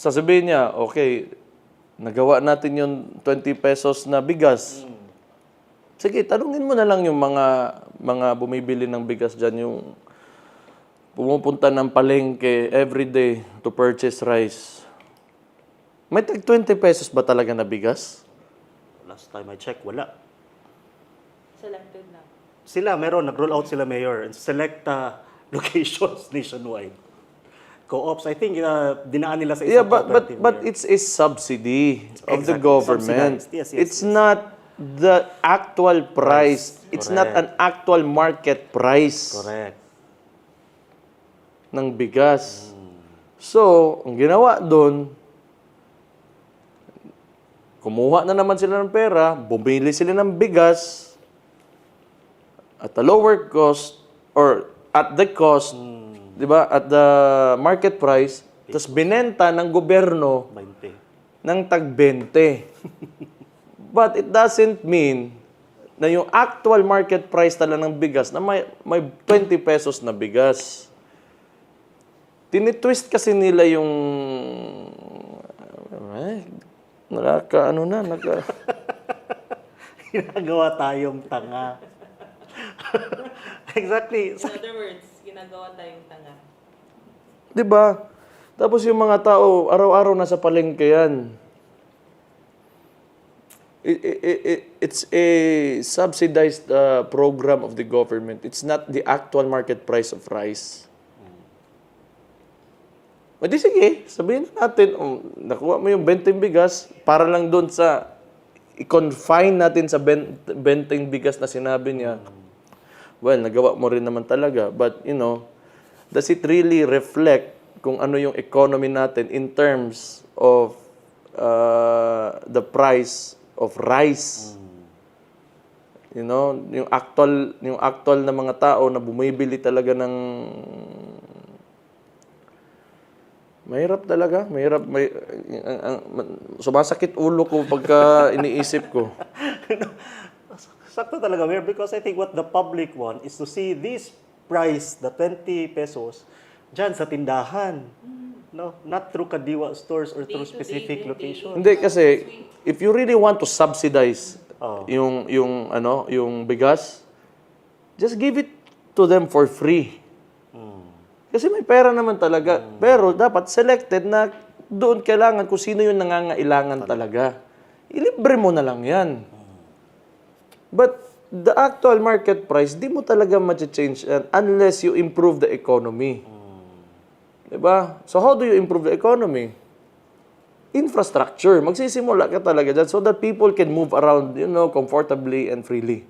sasabihin niya, okay, nagawa natin yung 20 pesos na bigas. Sige, tanungin mo na lang yung mga mga bumibili ng bigas dyan, yung pumupunta ng palengke every day to purchase rice. May tag 20 pesos ba talaga na bigas? Last time I checked, wala. Selected lang. Sila, meron, nag-roll out sila mayor and select uh, locations nationwide. Co-ops, I think uh, dinaan nila sa Yeah, isang but but cooperative but mayor. it's a subsidy of the Exactly, government. subsidized. Yes, yes, it's yes. not the actual price. It's not an correct. actual market price Correct. ng bigas. So, ang ginawa doon, kumuha na naman sila ng pera, bumili sila ng bigas at a lower cost or at the cost, Hmm. 'Di ba? At the market price, tapos binenta ng gobyerno 20. ng tag 20. But it doesn't mean na yung actual market price talaga ng bigas na may, may 20 pesos na bigas. Tinitwist kasi nila yung... Nakaka, ano na, naka... Ginagawa tayong tanga. exactly. In other words, ginagawa tayong tanga. Di ba? Tapos yung mga tao, araw-araw nasa palengke yan. I- i- i- i- it's a subsidized uh, program of the government. It's not the actual market price of rice. O di sige, sabihin na natin, oh, nakuha mo yung 20 bigas para lang doon sa i-confine natin sa 20 bigas na sinabi niya. Well, nagawa mo rin naman talaga. But, you know, does it really reflect kung ano yung economy natin in terms of uh, the price of rice? You know, yung actual yung actual na mga tao na bumibili talaga ng Mahirap talaga, mahirap may ang- ang- sumasakit ulo ko pagka iniisip ko. Sakto talaga, Mayor, because I think what the public want is to see this price, the 20 pesos, dyan sa tindahan. No, not through Kadiwa stores or through specific location. Hindi kasi if you really want to subsidize Oh. yung yung ano, yung bigas, just give it to them for free. Kasi may pera naman talaga. Pero dapat selected na doon kailangan kung sino yung nangangailangan talaga. Ilibre mo na lang yan. But the actual market price, di mo talaga ma-change unless you improve the economy. Diba? So how do you improve the economy? Infrastructure. Magsisimula ka talaga dyan so that people can move around, you know, comfortably and freely.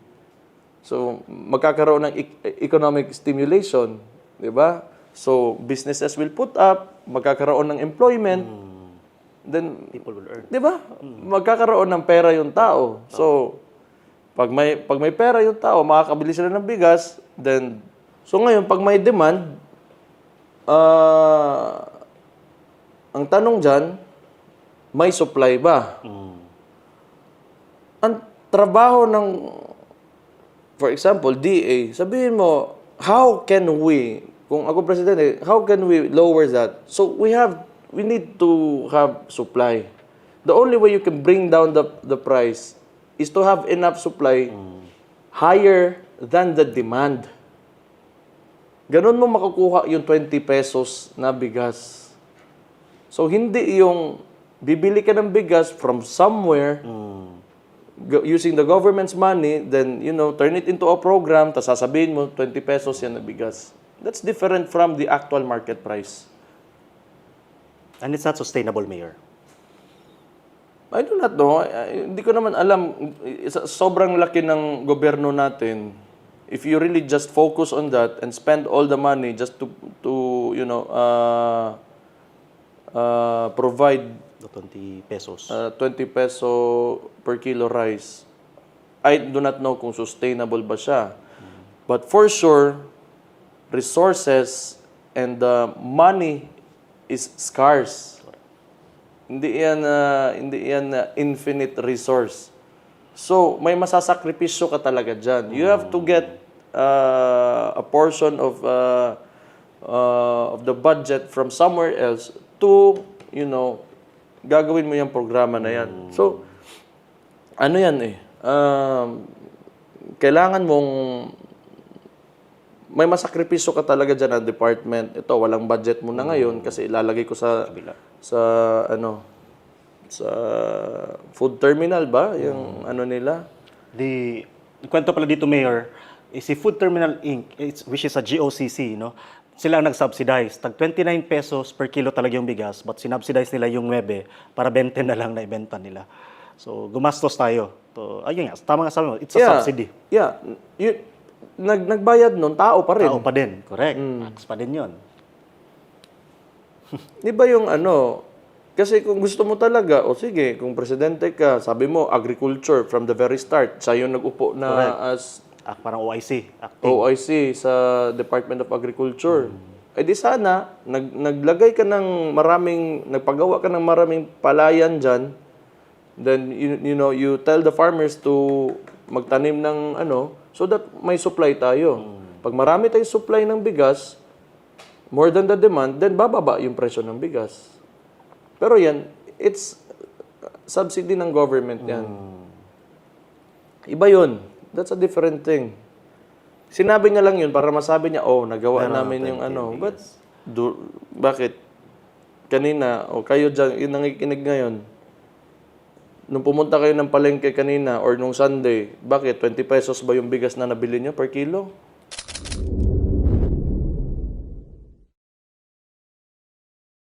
So, magkakaroon ng ec- economic stimulation, di ba? So, businesses will put up, magkakaroon ng employment, then, People will earn. di ba? Magkakaroon ng pera yung tao. So, pag may, pag may pera yung tao, makakabili sila ng bigas, then, so ngayon, pag may demand, ah, ang tanong dyan, may supply ba? Ang trabaho ng, for example, DA, sabihin mo, how can we, kung ako presidente, how can we lower that? So we have, we need to have supply. The only way you can bring down the, the price is to have enough supply higher than the demand. Ganon mo makukuha yung 20 pesos na bigas. So, hindi yung bibili ka ng bigas from somewhere go- using the government's money, then, you know, turn it into a program, tapos sasabihin mo, 20 pesos yan na bigas. That's different from the actual market price. And it's not sustainable, Mayor. I do not know. Hindi ko naman alam. Sobrang laki ng gobyerno natin. If you really just focus on that and spend all the money just to, to you know, uh, uh, provide The 20 pesos. uh, 20 peso per kilo rice, I do not know kung sustainable ba siya. But for sure, resources and the money is scarce. Hindi yan uh, hindi yan uh, infinite resource. So, may masasakripisyo ka talaga dyan. You have to get uh, a portion of uh, uh, of the budget from somewhere else to you know, gagawin mo yung programa na yan. So, ano yan eh, um, kailangan mong may masakripisyo ka talaga dyan ang department. Ito, walang budget mo na ngayon kasi ilalagay ko sa sa ano sa food terminal ba yung ano nila The kwento pala dito mayor is si Food Terminal Inc. It's, which is a GOCC, no? Sila ang nag-subsidize. Tag 29 pesos per kilo talaga yung bigas, but sinubsidize nila yung 9 para 20 na lang na ibenta nila. So, gumastos tayo. To, ayun nga, tama nga sabi mo, it's a subsidy. Yeah. You, nag, nagbayad nun, tao pa rin. Tao pa din, correct. Tax pa din yun. Di ba yung ano, kasi kung gusto mo talaga, o sige, kung presidente ka, sabi mo, agriculture from the very start, siya yung nag-upo na Correct. as Ah, parang OIC, acting. OIC sa Department of Agriculture. Eh di sana, nag, naglagay ka ng maraming, nagpagawa ka ng maraming palayan dyan, then, you, you know, you tell the farmers to magtanim ng ano, so that may supply tayo. Pag marami tayong supply ng bigas, more than the demand, then bababa yung presyo ng bigas. Pero yan, it's uh, subsidy ng government yan. Iba yun. That's a different thing. Sinabi niya lang yun para masabi niya, oh, nagawa namin yung ano. But, do, bakit? Kanina, o kayo dyan, yung nangikinig ngayon, nung pumunta kayo ng palengke kanina or nung Sunday, bakit? 20 pesos ba yung bigas na nabili niyo per kilo?